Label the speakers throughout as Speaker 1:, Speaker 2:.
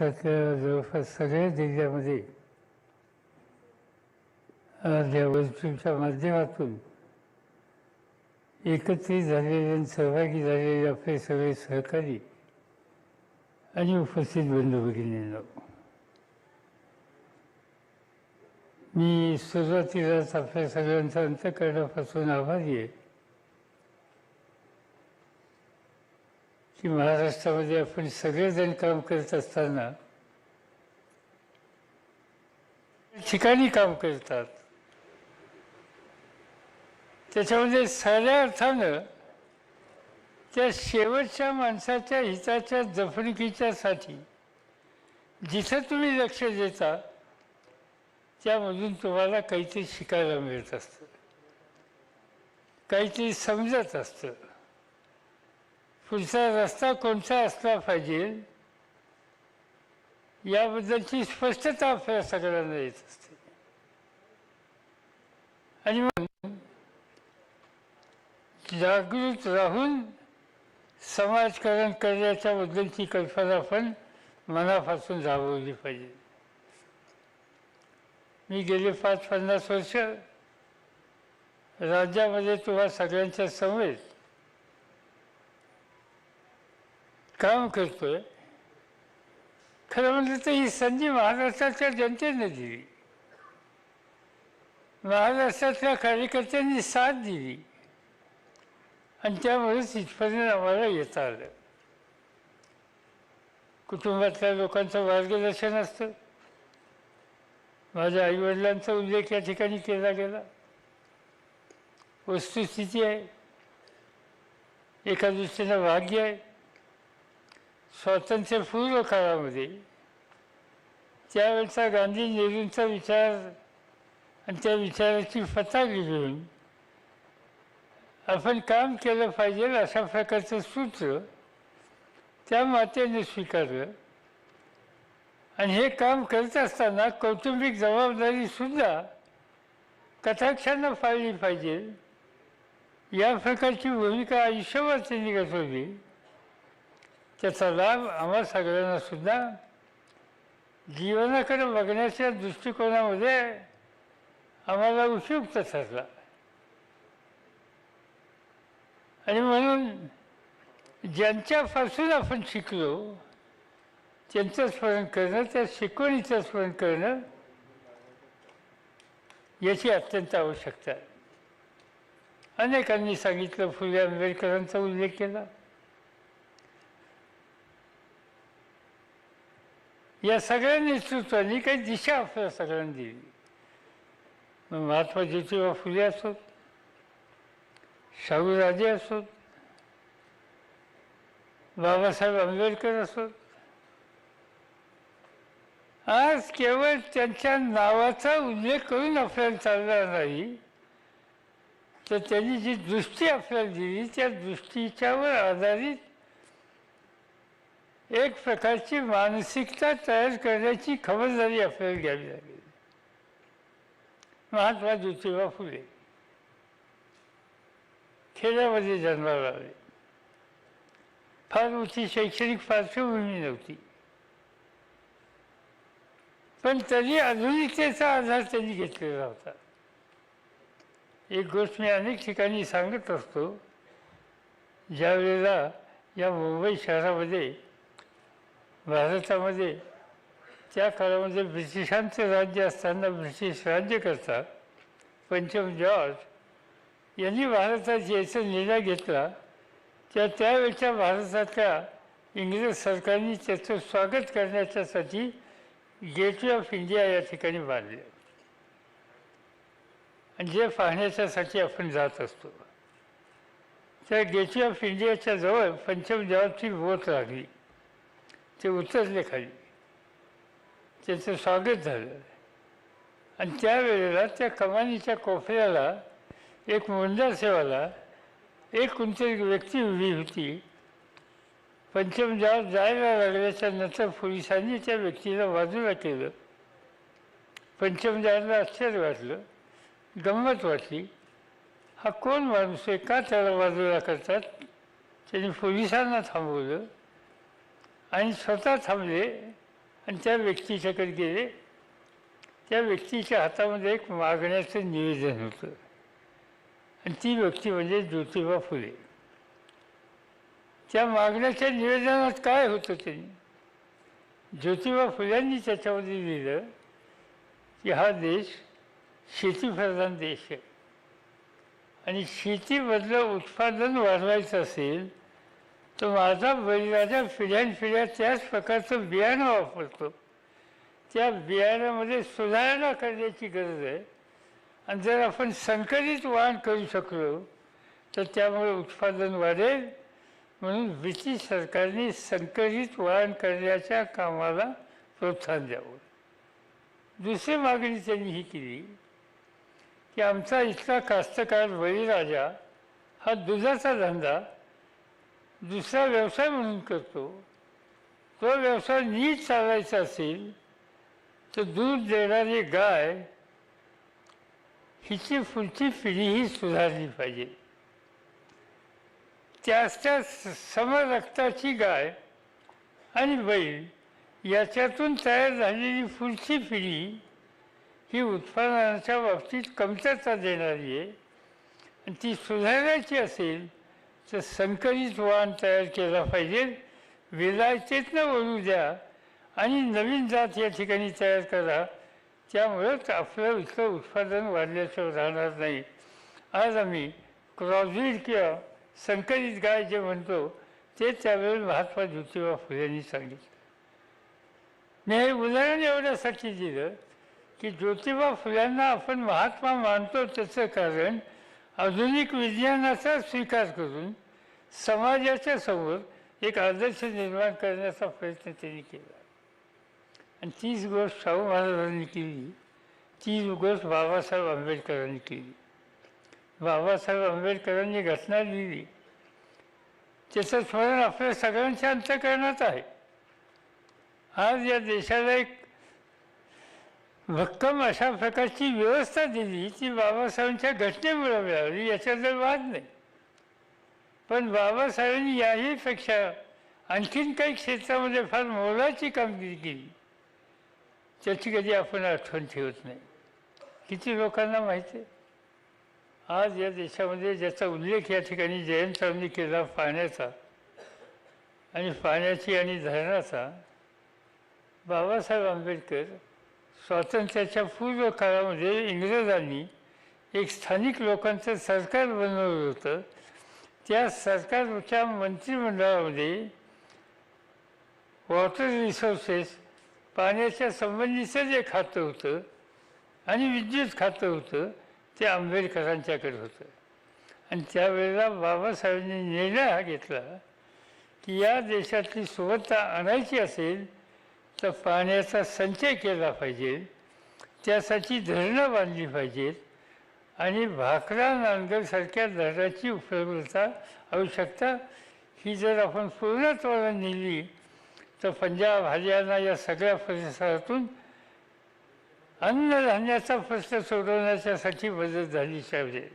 Speaker 1: त्यातल्या जवळपास सगळ्या जिल्ह्यामध्ये आज माध्यमातून एकत्रित झालेले आणि सहभागी झालेले आपले सगळे सहकारी आणि उपस्थित बंधू भगिनींना मी सुरुवातीलाच आपल्या सगळ्यांचा अंतकरणापासून आभारी आहे. की महाराष्ट्रामध्ये आपण सगळेजण काम करत असताना ठिकाणी काम करतात. त्याच्यामध्ये साऱ्या अर्थानं त्या शेवटच्या माणसाच्या हिताच्या जपणुकीच्यासाठी जिथं तुम्ही लक्ष देता त्यामधून तुम्हाला काहीतरी शिकायला मिळत असतं. काहीतरी समजत असतं. पुढचा रस्ता कोणता असला पाहिजे याबद्दलची स्पष्टता आपल्या सगळ्यांना येत असते आणि मग जागृत राहून समाजकारण करण्याच्या बद्दलची कल्पना पण मनापासून राबवली पाहिजे मी गेले पाच पन्नास वर्ष राज्यामध्ये तुम्हा सगळ्यांच्या समवेत काम करतोय. खरं म्हणजे तर ही संधी महाराष्ट्राच्या जनतेने दिली. महाराष्ट्रातल्या कार्यकर्त्यांनी साथ दिली. आणि त्यामुळेच इथपर्यंत आम्हाला येता आलं. कुटुंबातल्या लोकांचं मार्गदर्शन असतं. माझ्या आईवडिलांचा उल्लेख या ठिकाणी केला गेला. वस्तुस्थिती आहे. एका दृष्टीनं भाग्य आहे. स्वातंत्र्यपूर्व काळामध्ये त्यावेळचा गांधी नेहरूंचा विचार आणि त्या विचाराची फतागी घेऊन आपण काम केलं पाहिजे अशा प्रकारचं सूत्र त्या मातेने स्वीकारलं. आणि हे काम करत असताना कौटुंबिक जबाबदारीसुद्धा कथाक्षांना पाळली पाहिजे. या प्रकारची भूमिका आयुष्यभर त्यांनी होती त्याचा लाभ आम्हा सगळ्यांना सुद्धा जीवनाकडे बघण्याच्या दृष्टिकोनामध्ये आम्हाला उपयुक्त ठरला. आणि म्हणून ज्यांच्यापासून आपण शिकलो त्यांचं स्मरण करणं त्या शिकवणीचं स्मरण करणं याची अत्यंत आवश्यकता आहे. अनेकांनी सांगितलं फुले आंबेडकरांचा उल्लेख केला. या सगळ्या नेतृत्वाने काही दिशा आपल्या सगळ्यांनी. दिली मग महात्मा ज्योतिबा फुले असोत. शाहूराजे असोत. बाबासाहेब आंबेडकर असोत. आज केवळ त्यांच्या नावाचा उल्लेख करून आपल्याला चालणार नाही. तर त्यांनी जी दृष्टी आपल्याला दिली त्या दृष्टीच्यावर आधारित एक प्रकारची मानसिकता तयार करण्याची खबरदारी आपल्याला घ्यावी लागेल. महात्मा ज्योतिबा फुले. खेड्यामध्ये जन्माला आले. फार उची शैक्षणिक पार्श्वभूमी नव्हती. पण तरी आधुनिकतेचा आधार त्यांनी घेतलेला होता. एक गोष्ट मी अनेक ठिकाणी सांगत असतो. ज्या वेळेला या मुंबई शहरामध्ये भारतामध्ये म्हणजे, त्या काळामध्ये ब्रिटिशांचं राज्य असताना ब्रिटिश राज्यकर्ता पंचम जॉर्ज यांनी भारतात यायचा निर्णय घेतला. त्या त्यावेळच्या भारतातल्या इंग्रज सरकारने त्याचं स्वागत करण्याच्यासाठी गेटवे ऑफ इंडिया या ठिकाणी बांधले. आणि जे पाहण्याच्यासाठी आपण जात असतो. त्या गेटवे ऑफ इंडियाच्या जवळ पंचम जॉर्जची बोट लागली. ते उतरले खाली. त्याचं स्वागत झालं. आणि त्यावेळेला त्या कमानीच्या कोपऱ्याला एक मुंडा सेवाला एक कोणतरी व्यक्ती उभी होती. पंचम जायला लागल्याच्या नंतर पोलिसांनी त्या व्यक्तीला बाजूला केलं. पंचम आश्चर्य वाटलं गंमत वाटली. हा कोण माणूस आहे? का त्याला बाजूला करतात? त्यांनी पोलिसांना थांबवलं. आणि स्वतः थांबले आणि त्या व्यक्तीच्याकडे गेले. त्या व्यक्तीच्या हातामध्ये एक मागण्याचं निवेदन होतं. आणि ती व्यक्ती म्हणजे ज्योतिबा फुले. त्या मागण्याच्या निवेदनात काय होतं त्यांनी? ज्योतिबा फुल्यांनी त्याच्यामध्ये लिहिलं की हा देश शेतीप्रधान देश आहे. आणि शेतीमधलं उत्पादन वाढवायचं असेल तर माझा बळीराजा पिढ्यानपिढ्या त्याच प्रकारचं बियाणं वापरतो. त्या बियाण्यामध्ये सुधारणा करण्याची गरज आहे. आणि जर आपण संकलित वाण करू शकलो तर त्यामुळे उत्पादन वाढेल. म्हणून ब्रिटिश सरकारने संकलित वाण करण्याच्या कामाला प्रोत्साहन द्यावं. दुसरी मागणी त्यांनी ही केली की आमचा इथला कास्तकार बळीराजा हा दुधाचा धंदा दुसरा व्यवसाय म्हणून करतो. तो व्यवसाय नीट चालायचा असेल तर दूध देणारी गाय हिची पुढची पिढी ही सुधारली पाहिजे. त्याच त्या समरक्ताची गाय आणि बैल याच्यातून तयार झालेली पुढची पिढी ही उत्पादनाच्या बाबतीत कमतरता देणारी आहे. आणि ती सुधारायची असेल तर संकलित वाहन तयार केला पाहिजे. विलायतेतनं वळू द्या. आणि नवीन जात या ठिकाणी तयार करा. त्यामुळंच आपलं इथलं उत्पादन वाढल्याचं राहणार नाही. आज आम्ही क्रॉसब्रीड किंवा संकलित गाय जे म्हणतो ते त्यावेळेस महात्मा ज्योतिबा फुलेंनी सांगितलं. मी हे उदाहरण एवढ्यासाठी दिलं की ज्योतिबा फुल्यांना आपण महात्मा मानतो त्याचं कारण आधुनिक विज्ञानाचा स्वीकार करून समाजाच्या समोर एक आदर्श निर्माण करण्याचा प्रयत्न त्यांनी केला. आणि तीच गोष्ट शाहू महाराजांनी केली. तीच गोष्ट बाबासाहेब आंबेडकरांनी केली. बाबासाहेब आंबेडकरांनी घटना लिहिली. त्याचं स्मरण आपल्या सगळ्यांच्या अंतकरणात आहे. आज या देशाला एक भक्कम अशा प्रकारची व्यवस्था दिली ती बाबासाहेबांच्या घटनेमुळे मिळाली याच्यात वाद नाही. पण बाबासाहेबांनी याहीपेक्षा आणखीन काही क्षेत्रामध्ये फार मोलाची कामगिरी केली. त्याची कधी आपण आठवण ठेवत नाही. किती लोकांना माहिती आहे? आज या देशामध्ये ज्याचा उल्लेख या ठिकाणी जयंतरावांनी केला पाण्याचा आणि पाण्याची आणि धरणाचा बाबासाहेब आंबेडकर स्वातंत्र्याच्या पूर्व काळामध्ये इंग्रजांनी एक स्थानिक लोकांचं सरकार बनवलं होतं. त्या सरकारच्या मंत्रिमंडळामध्ये वॉटर रिसोर्सेस पाण्याच्या संबंधीचं जे खातं होतं आणि विद्युत खातं होतं ते आंबेडकरांच्याकडे होतं. आणि त्यावेळेला बाबासाहेबांनी निर्णय हा घेतला की या देशातली सुबत्ता आणायची असेल तर पाण्याचा संचय केला पाहिजे. त्यासाठी धरणं बांधली पाहिजेत. आणि भाकरा नांदरसारख्या धरणाची उपलब्धता आवश्यकता ही जर आपण पूर्णत्वाला नेली तर पंजाब हरियाणा या सगळ्या परिसरातून अन्नधान्याचा प्रश्न सोडवण्याच्यासाठी मदत झाली पाहिजे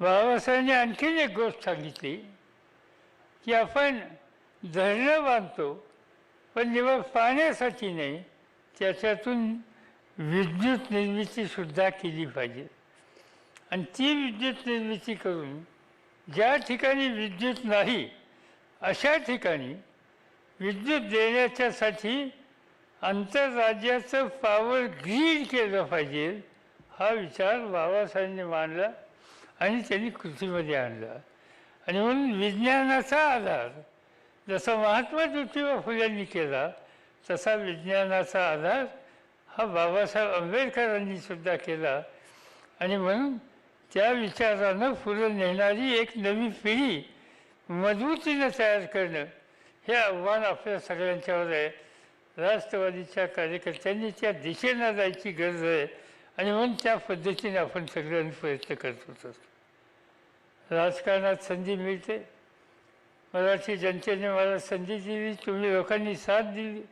Speaker 1: बाबासाहेबांनी आणखीन एक गोष्ट सांगितली की आपण धरणं बांधतो पण जेव्हा पाण्यासाठी नाही त्याच्यातून विद्युत निर्मितीसुद्धा केली पाहिजे. आणि ती विद्युत निर्मिती करून ज्या ठिकाणी विद्युत नाही अशा ठिकाणी विद्युत देण्याच्यासाठी आंतरराज्याचं पॉवर ग्रीड केलं पाहिजे हा विचार बाबासाहेबांनी मांडला आणि त्यांनी कृतीमध्ये आणला. आणि म्हणून विज्ञानाचा आधार जसा महात्मा ज्योतिबा फुल्यांनी केला तसा विज्ञानाचा आधार हा बाबासाहेब आंबेडकरांनी सुद्धा केला. आणि म्हणून त्या विचारानं पुढं नेणारी एक नवी पिढी मजबूतीनं तयार करणं हे आव्हान आपल्या सगळ्यांच्यावर आहे. राष्ट्रवादीच्या कार्यकर्त्यांनी त्या दिशेनं जायची गरज आहे. आणि म्हणून त्या पद्धतीने आपण सगळ्यांनी प्रयत्न करत होतो. राजकारणात संधी मिळते. मराठी जनतेने मला संधी दिली तुम्ही लोकांनी साथ दिली.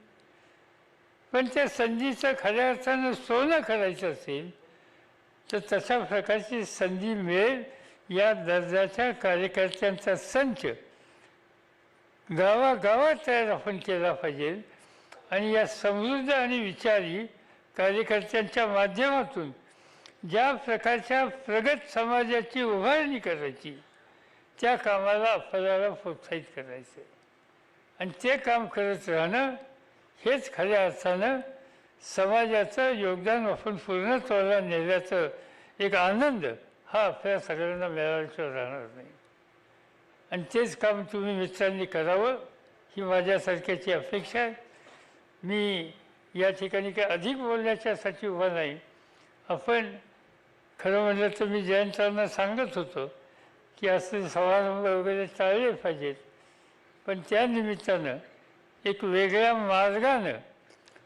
Speaker 1: पण त्या संधीचं खऱ्या अर्थानं सोनं करायचं असेल तर तशा प्रकारची संधी मिळेल या दर्जाच्या कार्यकर्त्यांचा संच. गावागावात तयार आपण केला पाहिजे आणि या समृद्ध आणि विचारी कार्यकर्त्यांच्या माध्यमातून ज्या प्रकारच्या प्रगत समाजाची उभारणी करायची त्या कामाला आपल्याला प्रोत्साहित करायचं आणि ते काम करत राहणं हेच खऱ्या अर्थानं समाजाचं योगदान आपण पूर्णत्वाला नेल्याचं एक आनंद हा आपल्या सगळ्यांना मिळाल्याशिवाय राहणार नाही. आणि तेच काम तुम्ही मित्रांनी करावं ही माझ्यासारख्याची अपेक्षा आहे. मी या ठिकाणी काही अधिक बोलण्याच्यासाठी उभा नाही. आपण खरं म्हणलं तर मी जयंतांना सांगत होतो की असं समारंभ वगैरे टाळले पाहिजेत. पण त्या निमित्तानं एक वेगळ्या मार्गानं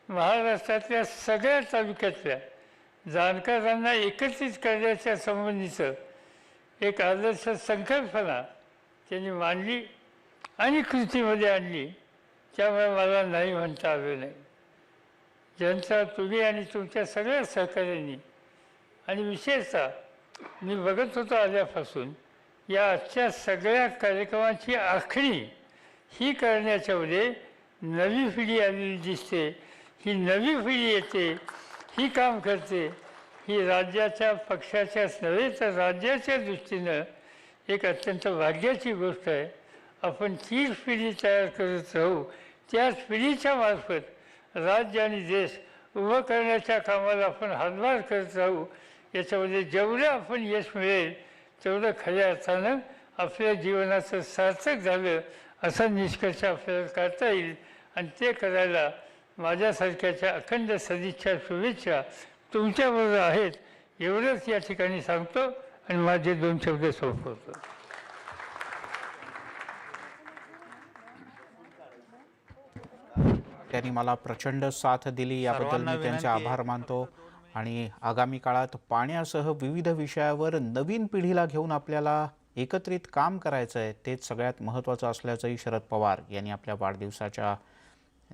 Speaker 1: महाराष्ट्रातल्या सगळ्या तालुक्यातल्या जाणकारांना एकत्रित करण्याच्या संबंधीचं एक आदर्श संकल्पना त्यांनी मांडली आणि कृतीमध्ये आणली. त्यामुळे मला नाही म्हणता आलं नाही. ज्यांचा तुम्ही आणि तुमच्या सगळ्या सहकार्यांनी आणि विशेषतः मी बघत होतो आल्यापासून या आजच्या सगळ्या कार्यक्रमाची आखणी ही करण्याच्यामध्ये नवी पिढी आलेली दिसते. ही नवी पिढी येते. ही काम करते. ही राज्याच्या पक्षाच्याच नव्हे तर राज्याच्या दृष्टीनं एक अत्यंत भाग्याची गोष्ट आहे. आपण तीच पिढी तयार करत राहू. त्याच पिढीच्या मार्फत राज्य आणि देश उभं करण्याच्या कामाला आपण हातभार करत राहू. याच्यामध्ये जेवढं आपण यश मिळेल तेवढं खऱ्या अर्थानं आपल्या जीवनाचं सार्थक झालं असा निष्कर्ष आपल्याला काढता येईल. आणि ते करायला माझ्यासारख्याच्या अखंड सदिच्छा शुभेच्छा तुमच्याबरोबर आहेत एवढंच या ठिकाणी सांगतो आणि माझे दोन शब्द सोपवतो
Speaker 2: त्यांनी मला प्रचंड साथ दिली याबद्दल मी त्यांचे. आभार मानतो आणि आगामी काळात पाण्यासह विविध विषयावर नवीन पिढीला घेऊन आपल्याला एकत्रित काम करायचं आहे तेच सगळ्यात महत्त्वाचं असल्याचंही शरद पवार यांनी आपल्या वाढदिवसाच्या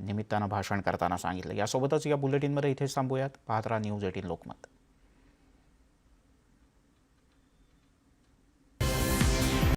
Speaker 2: निमित्तानं भाषण करताना सांगितलं. यासोबतच या बुलेटिनमध्ये इथेच थांबूयात. पाहत राहा न्यूज एटीन लोकमत.